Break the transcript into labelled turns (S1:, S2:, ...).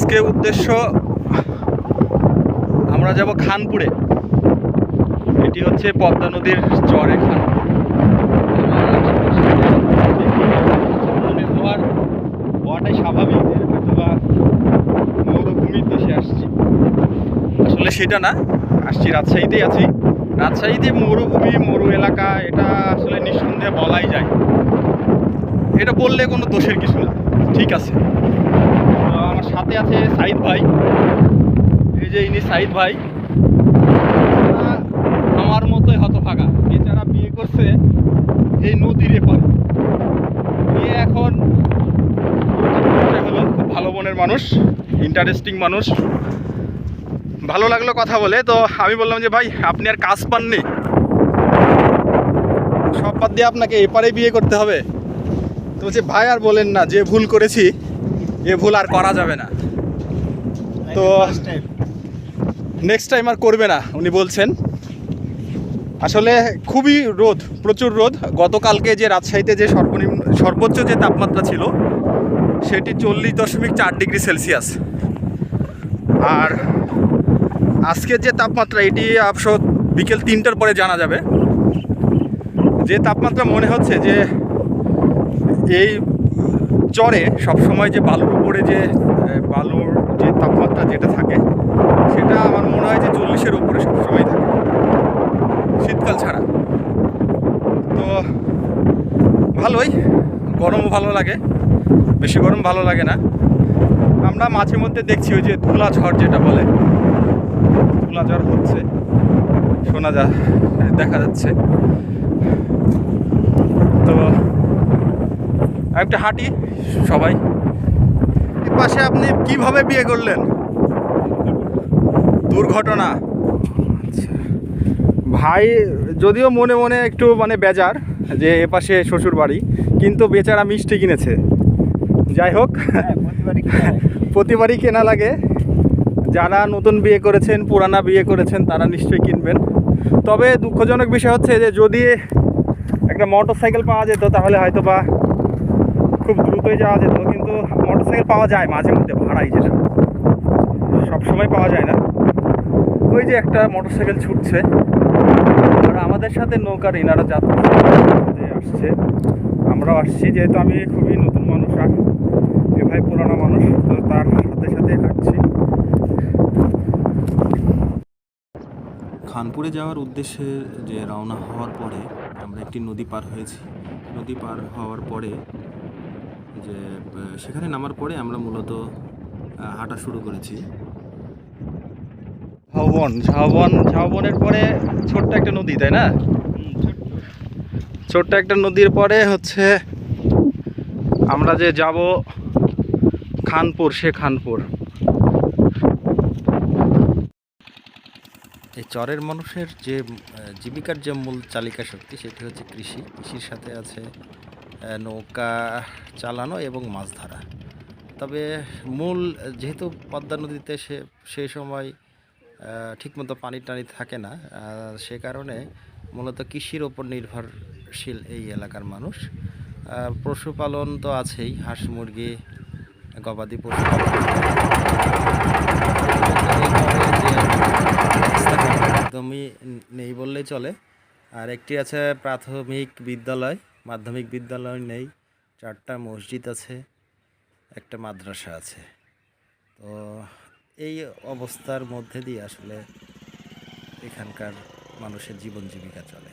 S1: আজকে উদ্দেশ্য আমরা যাব খানপুরে। এটি হচ্ছে পদ্মা নদীর চরে খানপুর। হওয়াটাই স্বাভাবিক হয়তোবা মরুভূমির দেশে আসছি। আসলে সেটা না, আসছি রাজশাহীতেই আছি। রাজশাহীতে মরুভূমি, মরু এলাকা, এটা আসলে নিঃসন্দেহে বলাই যায়। এটা বললে কোনো দোষের কিছু না। ঠিক আছে। সাথে আছে সাইদ ভাই। এই যে ইনি সাইদ ভাই। আমার মতোই হতভাগা। বেচারা বিয়ে করছে এই নদীর এপারে। বিয়ে এখন হলো খুব ভালো মনের মানুষ ইন্টারেস্টিং মানুষ। ভালো লাগল কথা বলে, তো আমি বললাম যে ভাই, আপনি আর কাজ পাননি। সব বাদ দিয়ে আপনাকে এপারে বিয়ে করতে হবে। তো বলছে, ভাই আর বলেন না, যে ভুল করেছি এ ভুল আর করা যাবে না। তো নেক্সট টাইম আর করবে না, উনি বলছেন। আসলে খুবই রোদ, প্রচুর রোদ। গতকালকে যে রাজশাহীতে যে সর্বনিম্ন, সর্বোচ্চ যে তাপমাত্রা ছিল, সেটি চল্লিশ দশমিক চার ডিগ্রি সেলসিয়াস। আর আজকের যে তাপমাত্রা, এটি অবশ্য বিকেল তিনটার পরে জানা যাবে। যে তাপমাত্রা মনে হচ্ছে যে এই চরে সবসময় যে বালুর উপরে যে বালুর যে তাপমাত্রা যেটা থাকে, সেটা আমার মনে হয় যে চল্লিশের উপরে সবসময় থাকে। শীতকাল ছাড়া। তো ভালোই, গরমও ভালো লাগে, বেশি গরম ভালো লাগে না। আমরা মাঝে মধ্যে দেখছি ওই যে ধুলা ঝড় যেটা বলে, ধুলা ঝড় হচ্ছে, শোনা যা, দেখা যাচ্ছে। তো একটা হাঁটি সবাই। এর পাশে আপনি কীভাবে বিয়ে করলেন? দুর্ঘটনা। আচ্ছা। ভাই যদিও মনে মনে একটু মানে বেজার যে এ পাশে শ্বশুর বাড়ি কিন্তু বেচারা মিষ্টি কিনেছে। যাই হোক প্রতিবারই কেনা লাগে। যারা নতুন বিয়ে করেছেন পুরানা বিয়ে করেছেন তারা নিশ্চয়ই কিনবেন। তবে দুঃখজনক বিষয় হচ্ছে যে যদি একটা মোটর সাইকেল পাওয়া যেত তাহলে হয়তো বা খুব দ্রুতই যাওয়া যেত, কিন্তু মোটর সাইকেল পাওয়া যায় মাঝে মধ্যে, ভাড়াই যেটা। সব সময় পাওয়া যায় না। ওই যে একটা মোটর সাইকেল ছুটছে, আর আমাদের সাথে নৌকার ইনারা যাত্রা আসছে। আমরাও আসছি, যেহেতু আমি খুবই নতুন মানুষ, আর এ ভাই পুরানো মানুষ, তো তার সাথে সাথে হাঁটছি।
S2: খানপুরে যাওয়ার উদ্দেশ্যে যে রওনা হওয়ার পরে আমরা একটি নদী পার হয়েছি। নদী পার হওয়ার পরে যে সেখানে নামার পরে আমরা মূলত হাঁটা শুরু করেছি।
S1: ঝাউবন ঝাউবন ঝাউবনের পরে ছোট্ট একটা নদী তাই না? ছোট্ট একটা নদীর পরে হচ্ছে আমরা যে যাব খানপুর সে খানপুর।
S2: এই চরের মানুষের যে জীবিকার যে মূল চালিকা শক্তি সেটি হচ্ছে কৃষি। কৃষির সাথে আছে নৌকা চালানো এবং মাছ ধরা। তবে মূল যেহেতু পদ্মা নদীতে সে সেই সময় ঠিকমতো পানি টানি থাকে না সে কারণে মূলত কৃষির ওপর নির্ভরশীল এই এলাকার মানুষ। পশুপালন তো আছেই, হাঁস, মুরগি, গবাদি পশু। একদমই নেই বললেই চলে। আর একটি আছে প্রাথমিক বিদ্যালয়। মাধ্যমিক বিদ্যালয় নেই, চারটা মসজিদ আছে, একটা মাদ্রাসা আছে। তো এই অবস্থার মধ্যে দিয়ে আসলে এখানকার মানুষের জীবন জীবিকা চলে।